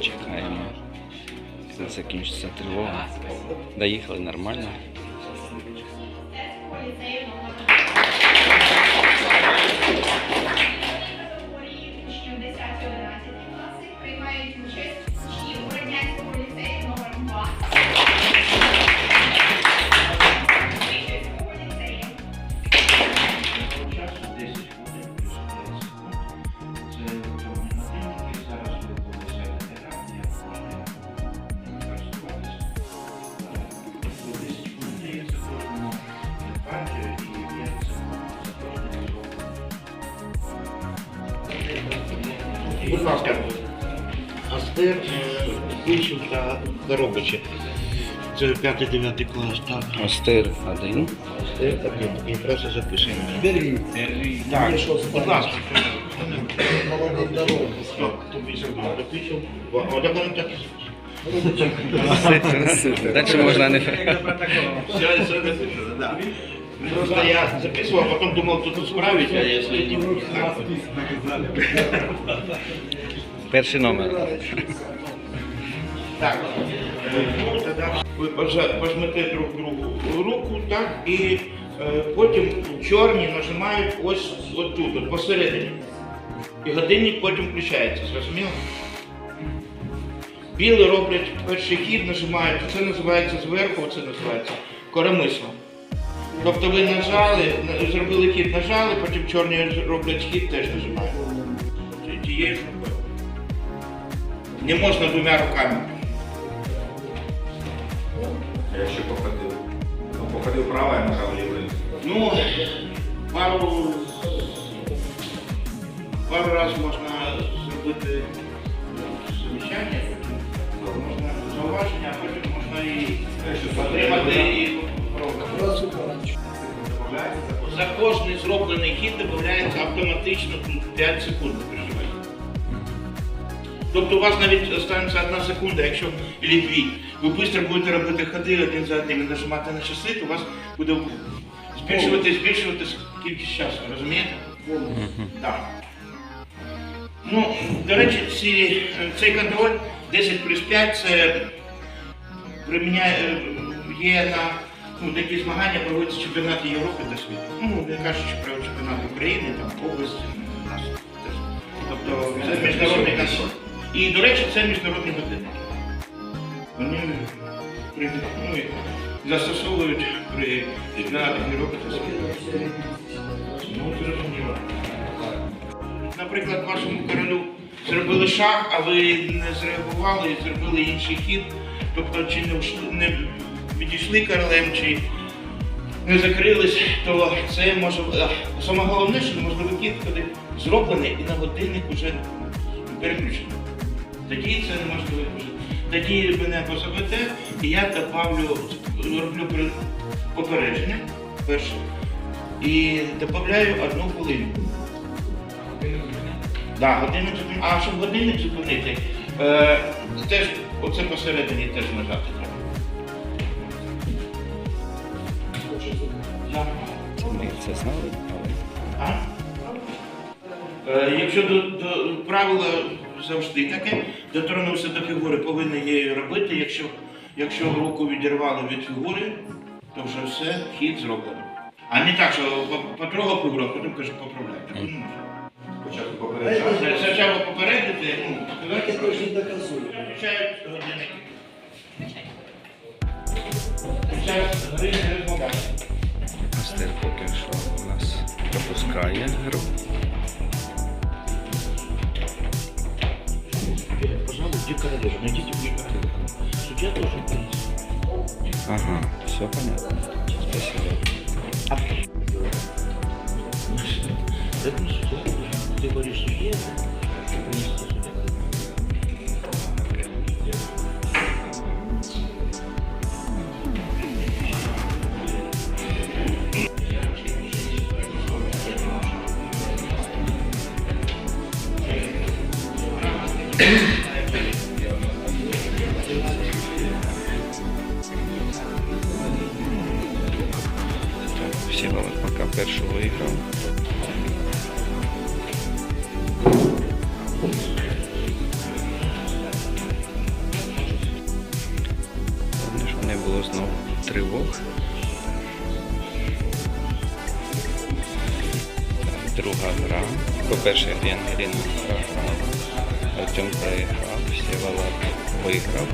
Чекаємо. Закінчиться тривога. Доїхали нормально. Астер, Вищенка, Коробичі. Це 5-9 клас, так. Остир один. Астер, один. І одразу записуємо. Так, будь ласка. Молодий здоровий. Тобі сюди дописав. О, так воно так і Супер. Можна не. Просто я записывал, а потом думал, кто-то справить, а если не Перший номер. Так, ви пожмете друг другу руку, так, і е, потім чорні нажимають ось отут, от посередині. І годинник потім включається, зрозуміло? Білі роблять перший хід, нажимають, це називається зверху, це називається коромислом. Тобто ви нажали, зробили хід, нажали, потім чорні роблять хід, теж нажимають. Тією. Не можна двома руками. Я ще походив. Ну, походив право, я нажав лівий. Ну, пару, пару разів можна зробити замічання, потім можна зауваження, а потім можна і отримати і попробувати. За кожний зроблений хід додається автоматично 5 секунд. Тобто у вас навіть останеться одна секунда, якщо або дві. Ви швидко будете робити ходи один за одним і нажимати на часи, то у вас буде збільшувати, збільшуватись кількість часу, розумієте? Так. Ну, до речі, ці, цей контроль 10 плюс 5 це приміняє, е, є на ну, такі змагання проводяться чемпіонати Європи та світу. Ну, не кажучи про чемпіонати України, там області, у нас теж. Тобто це міжнародний контроль. І, до речі, це міжнародні годинники. Вони ну, застосовують при Європи та. Ну. Наприклад, вашому королю зробили шах, а ви не зреагували і зробили інший хід. Тобто, чи не, ушли, не відійшли королем, чи не закрились, то це може. а, Саме головне, що можливий хід, коли зроблений і на годинник вже переключений. Тоді це неможливо. Тоді мене позовете, і я добавлю, роблю попередження перше. І додаю одну хвилинку. Да, годинник зупинити. А щоб годинник зупинити, е, теж оце посередині теж нажати треба. Да. Ми це знали, але А? Е, якщо до, до правила завжди таке, доторкнувся до фігури, повинен її робити. Якщо, якщо руку відірвали від фігури, то вже все, хід зроблено. А не так, що по- потрогав фігуру, а потім каже, поправляй. Так не можна. Спочатку попереджав. Спочатку попередити, ну, это очень включають годинники. Включають гри не розмовляють. Поки що у нас пропускає гру. Королева? Найдите мне королеву. Судья тоже принес. Ага, все понятно. Спасибо. Это не судья. Ты говоришь, судья, Луцька першу виграв. Головне, що не було знову тривог. Друга гра. По-перше, Глен Грін програв. Артем проіграв, Сєвалат виграв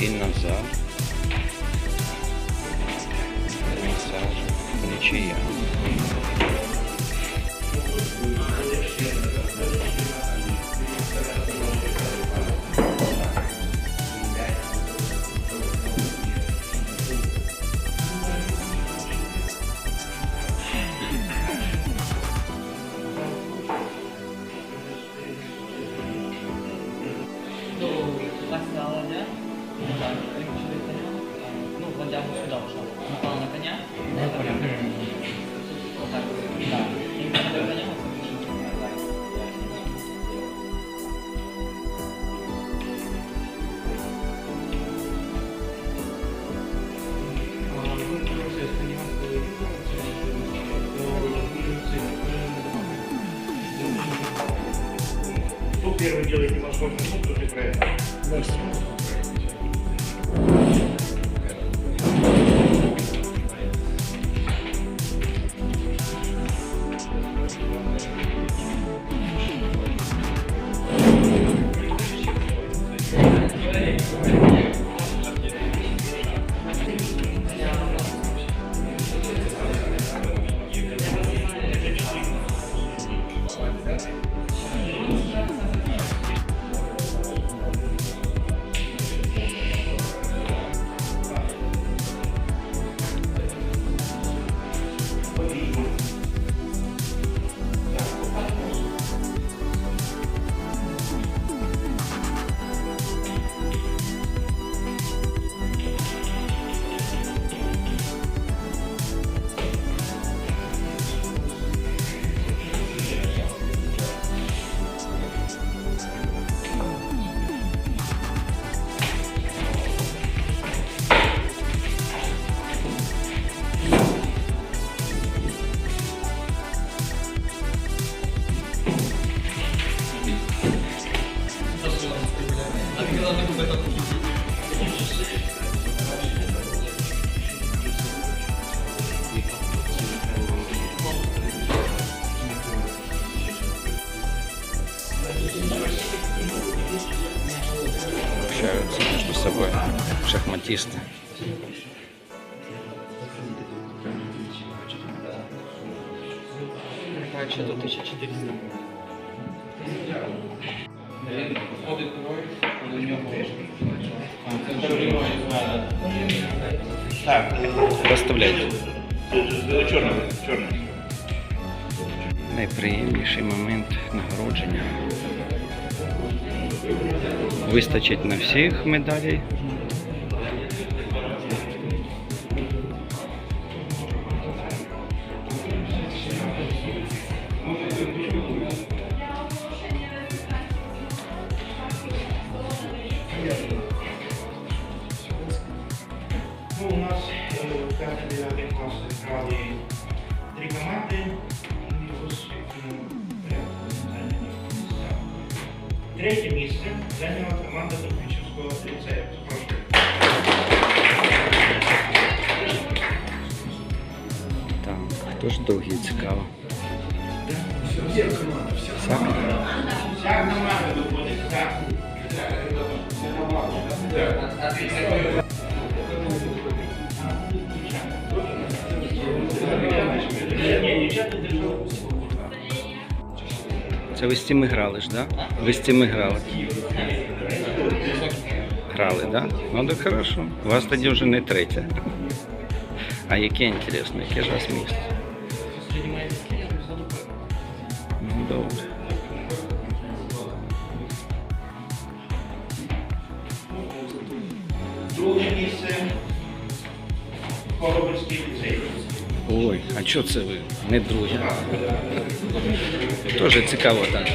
і назад. Нічия. Так стало, да? Так, переключили. Ну, ладьягу сюда ушел. Напал на коня. Понял. Вот так. Да. И когда коня. Кто первый делает немножко минут, тот и проиграет. собой шахматисты. Короче, до 1400. Ходить двоє, у нього. Так, э, Розставляйте. э, черный, черный. Найприємніший момент нагородження. вистачить на всіх медалей. Ну, у нас в кафедрі нашої играли три команды. Третье место заняла команда Духовического лицея. Так, хто ж другий цікаво? Где команда? Вся Сак? Вся команда выходит, да. Не, Це ви з цими грали ж, да? Ви з цими грали. Грали, да? Ну так хорошо. У вас тоді вже не третя. А яке інтересне, яке ж вас місце? Ну добре. А що це ви? Не друзі. Тоже цікаво так.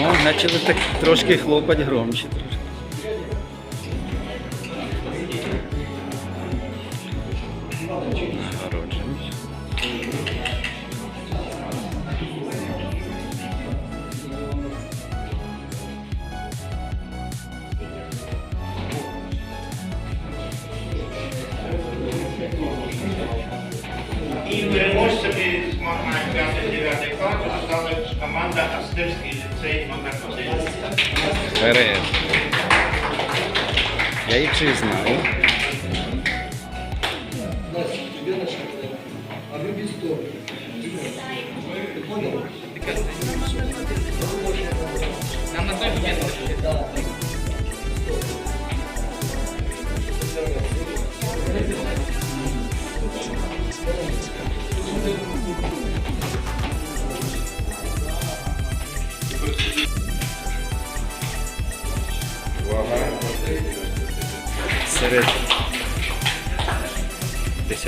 О, почали так трошки хлопати громче. Ліцей номер 1. Вперед. Я їх ще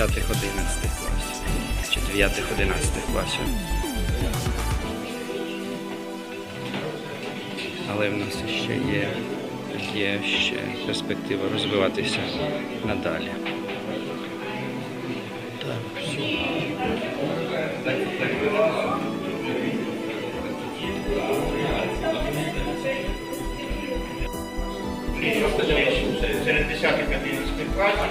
10-11 класів. Чи 9-11 класів. Але в нас ще є, є ще перспектива розвиватися надалі. Так, все. Серед 10-11 класів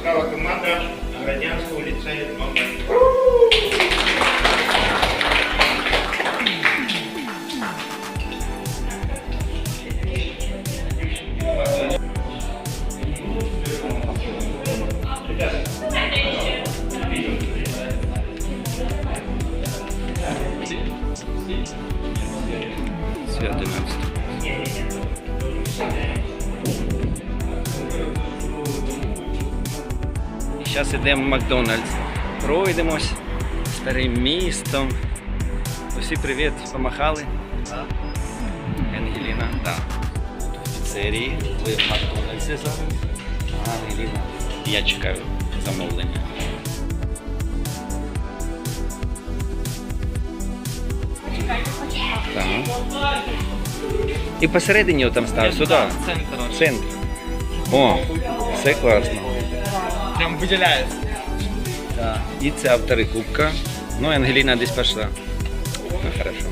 стала команда Радянського ліцею номер йдемо в Макдональдс. Пройдемось старим містом. Усі привіт, помахали. Ангеліна, так. Да. В піцерії. Ви в Макдональдсі зараз. Ангеліна. Я чекаю замовлення. Так. І посередині там став, сюди. Центр. Центр. О, це класно. Прям виділяється. І це автори кубка. Ну, Ангеліна десь пішла. Ну, хорошо.